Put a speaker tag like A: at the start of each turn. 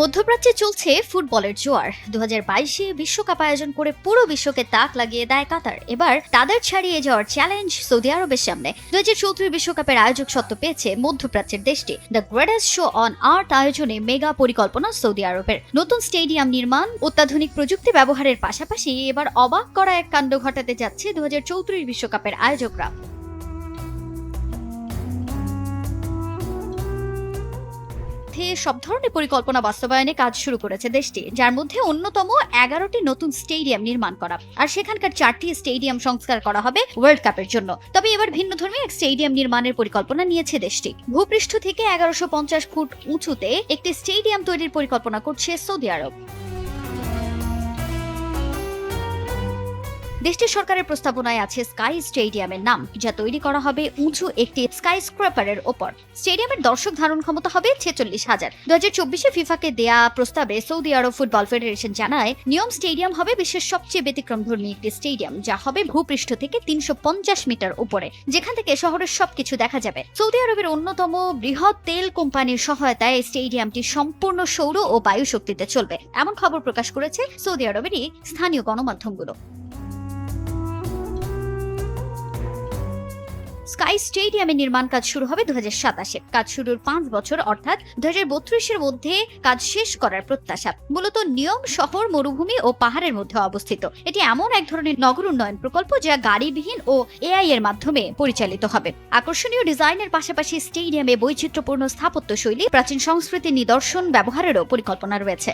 A: মধ্যপ্রাচ্যে চলছে ফুটবলের জোয়ার। দু হাজার বাইশে বিশ্বকাপ আয়োজন করে পুরো বিশ্বকে তাক লাগিয়ে দেয় কাতার। এবার তাদের ছাড়িয়ে যাওয়ার চ্যালেঞ্জ সৌদি আরবের সামনে। দু হাজার চৌত্রিশ বিশ্বকাপের আয়োজক সত্ত্ব পেয়েছে মধ্যপ্রাচ্যের দেশটি। The greatest show on earth আয়োজনে মেগা পরিকল্পনা সৌদি আরবের। নতুন স্টেডিয়াম নির্মাণ, অত্যাধুনিক প্রযুক্তি ব্যবহারের পাশাপাশি এবার অবাক করা এক কাণ্ড ঘটাতে যাচ্ছে দু বিশ্বকাপের আয়োজকরা। মধ্যে সব ধরনের পরিকল্পনা বাস্তবায়নে কাজ শুরু করেছে দেশটি, যার মধ্যে অন্যতম এগারোটি নতুন স্টেডিয়াম নির্মাণ করা। আর সেখানকার চারটি স্টেডিয়াম সংস্কার করা হবে ওয়ার্ল্ড কাপের জন্য। তবে এবার ভিন্ন ধর্মী এক স্টেডিয়াম নির্মাণের পরিকল্পনা নিয়েছে দেশটি। ভূপৃষ্ঠ থেকে এগারোশো ফুট উঁচুতে একটি স্টেডিয়াম তৈরির পরিকল্পনা করছে সৌদি আরব। দেশটির সরকারের প্রস্তাবনায় আছে স্কাই স্টেডিয়ামের নাম, যা তৈরি করা হবে উঁচু একটি স্কাই স্ক্র্যাপারের ওপর। স্টেডিয়ামের দর্শক ধারণ ক্ষমতা হবে ছেচল্লিশ হাজার। দু হাজার চব্বিশে ফিফাকে দেয়া প্রস্তাবে সৌদি আরব ফুটবল ফেডারেশন জানায়, নিয়ম স্টেডিয়াম হবে বিশ্বের সবচেয়ে ব্যতিক্রমধর্মী একটি স্টেডিয়াম, যা হবে ভূপৃষ্ঠ থেকে তিনশো পঞ্চাশ মিটার উপরে, যেখান থেকে শহরের সবকিছু দেখা যাবে। সৌদি আরবের অন্যতম বৃহৎ তেল কোম্পানির সহায়তায় স্টেডিয়ামটি সম্পূর্ণ সৌর ও বায়ু শক্তিতে চলবে। এমন খবর প্রকাশ করেছে সৌদি আরবেরই স্থানীয় গণমাধ্যমগুলো। স্কাই স্টেডিয়ামের নির্মাণ কাজ শুরু হবে দু হাজার সাতাশে। কাজ শুরুর পাঁচ বছর, অর্থাৎ দু হাজার বত্রিশের মধ্যে কাজ শেষ করার প্রত্যাশা। মূলত নিয়ম শহর, মরুভূমি ও পাহাড়ের মধ্যে অবস্থিত। এটি এমন এক ধরনের নগর উন্নয়ন প্রকল্প যা গাড়িবিহীন ও এআই এর মাধ্যমে পরিচালিত হবে। আকর্ষণীয় ডিজাইনের পাশাপাশি স্টেডিয়ামে বৈচিত্র্যপূর্ণ স্থাপত্য শৈলী প্রাচীন সংস্কৃতির নিদর্শন ব্যবহারেরও পরিকল্পনা রয়েছে।